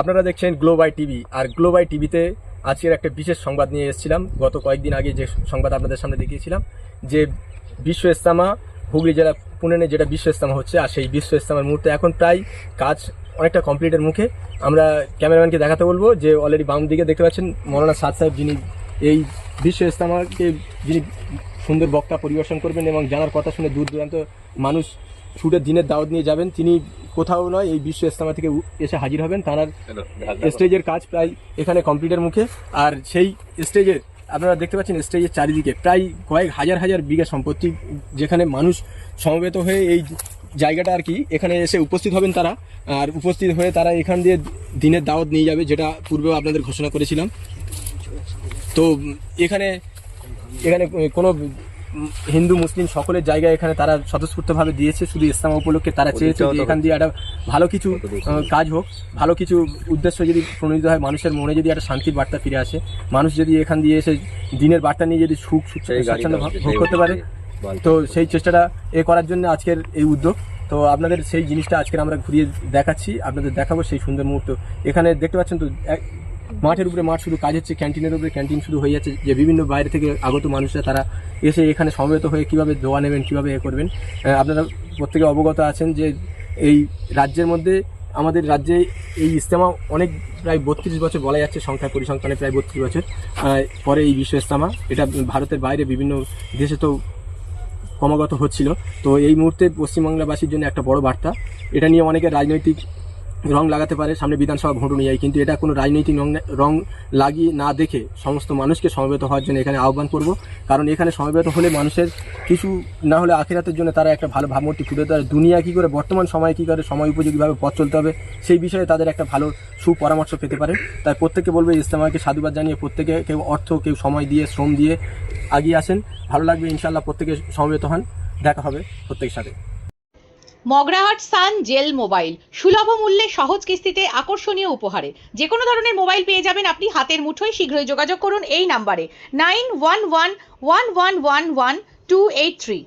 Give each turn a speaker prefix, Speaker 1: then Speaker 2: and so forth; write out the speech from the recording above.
Speaker 1: আপনারা দেখছেন গ্লোবাই টিভি আর গ্লোবাই টিভিতে আজকের একটা বিশেষ সংবাদ নিয়ে এসেছিলাম। গত কয়েকদিন আগে যে সংবাদ আপনাদের সামনে দেখিয়েছিলাম, যে বিশ্ব ইস্তামা হুগলি জেলা পুনেনে যেটা বিশ্ব ইস্তামা হচ্ছে, আর সেই বিশ্ব ইস্তামার মুহূর্তে এখন প্রায় কাজ অনেকটা কমপ্লিটের মুখে। আমরা ক্যামেরাম্যানকে দেখাতে বলব, যে অলরেডি বাম দিকে দেখতে পাচ্ছেন মৌলানা সাদ সাহেব, যিনি এই বিশ্ব ইস্তামাকে যিনি সুন্দর বক্তা পরিবেশন করবেন এবং জানার কথা শুনে দূর দূরান্ত মানুষ ছুটে দিনের দাওয়াত নিয়ে যাবেন। তিনি কোথাও নয়, এই বিশ্ব ইস্তামা থেকে এসে হাজির হবেন। তার স্টেজের কাজ প্রায় এখানে কমপ্লিটের মুখে। আর সেই স্টেজের আপনারা দেখতে পাচ্ছেন স্টেজের চারিদিকে প্রায় কয়েক হাজার হাজার বিঘা সম্পত্তি, যেখানে মানুষ সমবেত হয়ে এই জায়গাটা আর কি, এখানে এসে উপস্থিত হবেন তারা। আর উপস্থিত হয়ে তারা এখান দিয়ে দিনের দাওয়াত নিয়ে যাবে, যেটা পূর্বেও আপনাদের ঘোষণা করেছিলাম। তো এখানে এখানে কোনো হিন্দু মুসলিম সকলের জায়গায় এখানে তারা স্বতঃস্ফূর্তভাবে দিয়েছে শুধু ইসলাম উপলক্ষে তারা চেয়েছে যে এখান দিয়ে একটা ভালো কিছু কাজ হোক ভালো কিছু উদ্দেশ্য যদি প্রণীত হয় মানুষের মনে যদি একটা শান্তির বার্তা ফিরে আসে মানুষ যদি এখান দিয়ে এসে দিনের বার্তা নিয়ে যদি সুখ স্বাচ্ছন্দ্য ভোগ- করতে পারে তো সেই চেষ্টাটা এ করার জন্য আজকের এই উদ্যোগ। তো আপনাদের সেই জিনিসটা আজকে আমরা ঘুরিয়ে দেখাচ্ছি আপনাদের দেখাবো সেই সুন্দর মুহূর্ত। এখানে দেখতে পাচ্ছেন তো মাঠের উপরে মাঠ শুধু কাজ হচ্ছে ক্যান্টিনের উপরে ক্যান্টিন শুরু হয়ে যাচ্ছে, যে বিভিন্ন বাইরে থেকে আগত মানুষরা তারা এসে এখানে সমবেত হয়ে কীভাবে দোয়া নেবেন, কীভাবে এ করবেন। আপনারা প্রত্যেকে অবগত আছেন যে এই রাজ্যের মধ্যে, আমাদের রাজ্যে এই ইস্তেমা অনেক প্রায় বত্রিশ বছর বলা যাচ্ছে, সংখ্যা পরিসংখ্যানে প্রায় বত্রিশ বছর। পরে এই বিশ্ব ইস্তেমা এটা ভারতের বাইরে বিভিন্ন দেশে তো ক্রমাগত হচ্ছিল। তো এই মুহূর্তে পশ্চিমবাংলাবাসীর জন্য একটা বড় বার্তা। এটা নিয়ে অনেকে রাজনৈতিক রং লাগাতে পারে, সামনে বিধানসভা ভোট নিয়ে যায়। কিন্তু এটা কোনো রাজনৈতিক রং রং লাগিয়ে না দেখে সমস্ত মানুষকে সমবেত হওয়ার জন্য এখানে আহ্বান করব। কারণ এখানে সমবেত হলে মানুষের কিছু না হলে আখিরাতের জন্য তারা একটা ভালো ভাবমূর্তি ফুটে তারা দুনিয়া কী করে, বর্তমান সময়ে কী করে, সময় উপযোগীভাবে পথ চলতে হবে, সেই বিষয়ে তাদের একটা ভালো সুপরামর্শ পেতে পারে। তাই প্রত্যেকে বলবে ইস্তেমাকে সাধুবাদ জানিয়ে প্রত্যেকে কেউ অর্থ, কেউ সময় দিয়ে, শ্রম দিয়ে আগিয়ে আসেন। ভালো লাগবে ইনশাল্লাহ প্রত্যেকে সমবেত হন। দেখা হবে প্রত্যেকের সাথে।
Speaker 2: মগরাহাট সান জেল মোবাইল। সুলভ মূল্যে সহজ কিস্তিতে আকর্ষণীয় উপহারে। যে কোনো ধরনের মোবাইল পেয়ে যাবেন আপনি হাতের মুঠোয়। শীঘ্রই যোগাযোগ করুন এই নাম্বারে। Nine one one one one one one two eight three.